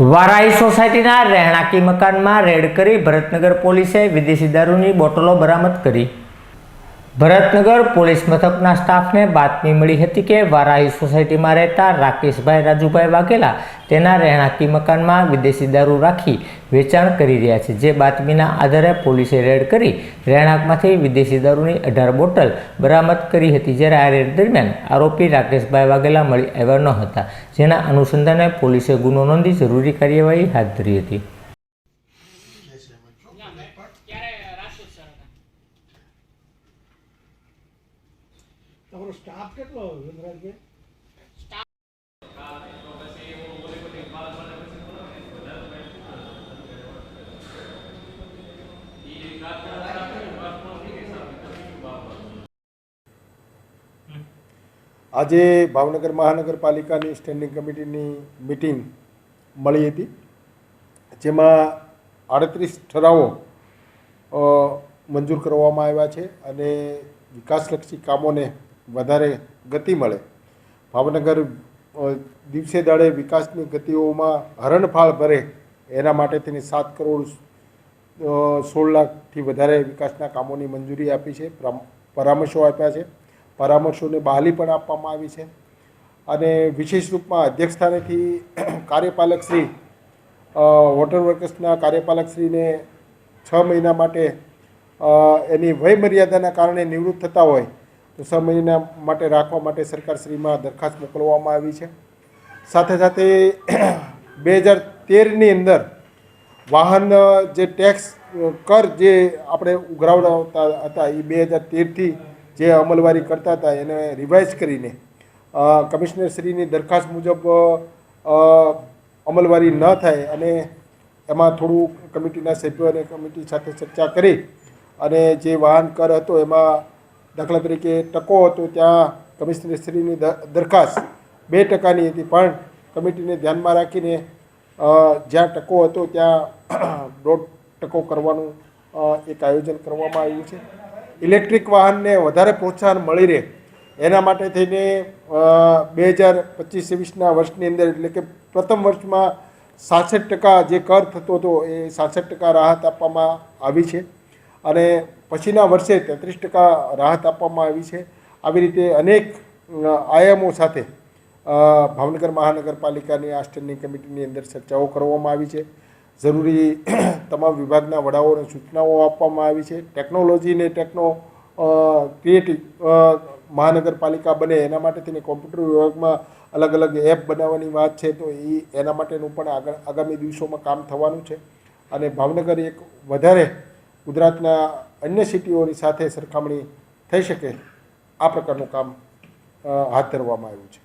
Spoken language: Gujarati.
વારાઈ સોસાયટીના રહેણાંકી મકાનમાં રેડ કરી ભરતનગર પોલીસે વિદેશી દારૂની બોટલો બરામદ કરી. ભરતનગર પોલીસ મથકના સ્ટાફને બાતમી મળી હતી કે વારાહી સોસાયટીમાં રહેતા રાકેશભાઈ રાજુભાઈ વાઘેલા તેના રહેણાંકી મકાનમાં વિદેશી દારૂ રાખી વેચાણ કરી રહ્યા છે. જે બાતમીના આધારે પોલીસે રેડ કરી રહેણાંકમાંથી વિદેશી દારૂની અઢાર બોટલ બરામદ કરી હતી. જ્યારે આ રેડ દરમિયાન આરોપી રાકેશભાઈ વાઘેલા મળી આવ્યા ન હતા. જેના અનુસંધાને પોલીસે ગુનો નોંધી જરૂરી કાર્યવાહી હાથ ધરી હતી. તમારો સ્ટાફ કેટલો વનરાજભાઈ આજે ભાવનગર મહાનગરપાલિકાની સ્ટેન્ડિંગ કમિટીની મિટિંગ મળી હતી, જેમાં આડત્રીસ ઠરાવો મંજૂર કરવામાં આવ્યા છે અને વિકાસલક્ષી કામોને વધારે ગતિ મળે. ભાવનગર દિવસે દાડે વિકાસની ગતિઓમાં હરણફાળ ભરે. એના માટે તેની સાત કરોડ સોળ લાખથી વધારે વિકાસના કામોની મંજૂરી આપી છે, પરામ- પરામર્શો આપ્યા છે. પરામર્શોને બહાલી પણ આપવામાં આવી છે. અને વિશેષ રૂપમાં અધ્યક્ષસ્થાનેથી કાર્યપાલક શ્રી વોટર વર્કર્સના કાર્યપાલક શ્રીને છ મહિના માટે એની વયમર્યાદાના કારણે નિવૃત્ત થતા હોય તો છ મહિના માટે રાખવા માટે સરકારશ્રીમાં દરખાસ્ત મોકલવામાં આવી છે. સાથે સાથે બે હજાર તેરની અંદર વાહન જે ટેક્સ કર જે આપણે ઉઘરાવતા હતા એ બે હજાર તેરથી જે અમલવારી કરતા હતા એને રિવાઇઝ કરીને કમિશનરશ્રીની દરખાસ્ત મુજબ અમલવારી ન થાય અને એમાં થોડું કમિટીના સભ્યો અને કમિટી સાથે ચર્ચા કરી અને જે વાહન કર હતો એમાં દાખલા તરીકે ટકો હતો ત્યાં કમિશનર શ્રીની દરખાસ્ત. બે ટકાની હતી, પણ કમિટીને ધ્યાનમાં રાખીને જ્યાં ટકો હતો ત્યાં દોઢ ટકો કરવાનું એક આયોજન કરવામાં આવ્યું છે. ઇલેક્ટ્રિક વાહનને વધારે પ્રોત્સાહન મળી રહે. એના માટે થઈને બે હજાર પચીસ છવ્વીસના વર્ષની અંદર, એટલે કે પ્રથમ વર્ષમાં સાસઠ ટકા જે કર થતો હતો એ સાસઠ ટકા રાહત આપવામાં આવી છે. અને પછીના વર્ષે તેત્રીસ ટકા રાહત આપવામાં આવી છે. આવી રીતે અનેક આયામો સાથે ભાવનગર મહાનગરપાલિકાની આ સ્ટેન્ડિંગ કમિટીની અંદર ચર્ચાઓ કરવામાં આવી છે. જરૂરી તમામ વિભાગના વડાઓને સૂચનાઓ આપવામાં આવી છે. ટેકનોલોજીને ટેકનો ક્રિએટિવ મહાનગરપાલિકા બને એના માટે તેને કોમ્પ્યુટર વિભાગમાં અલગ અલગ એપ બનાવવાની વાત છે, તો એ એના માટેનું પણ આગળ, આગામી દિવસોમાં કામ થવાનું છે. અને ભાવનગર એક વધારે ગુજરાતના અન્ય સિટીઓની સાથે સરખામણી થઈ શકે આ પ્રકારનું કામ હાથ ધરવામાં આવ્યું છે.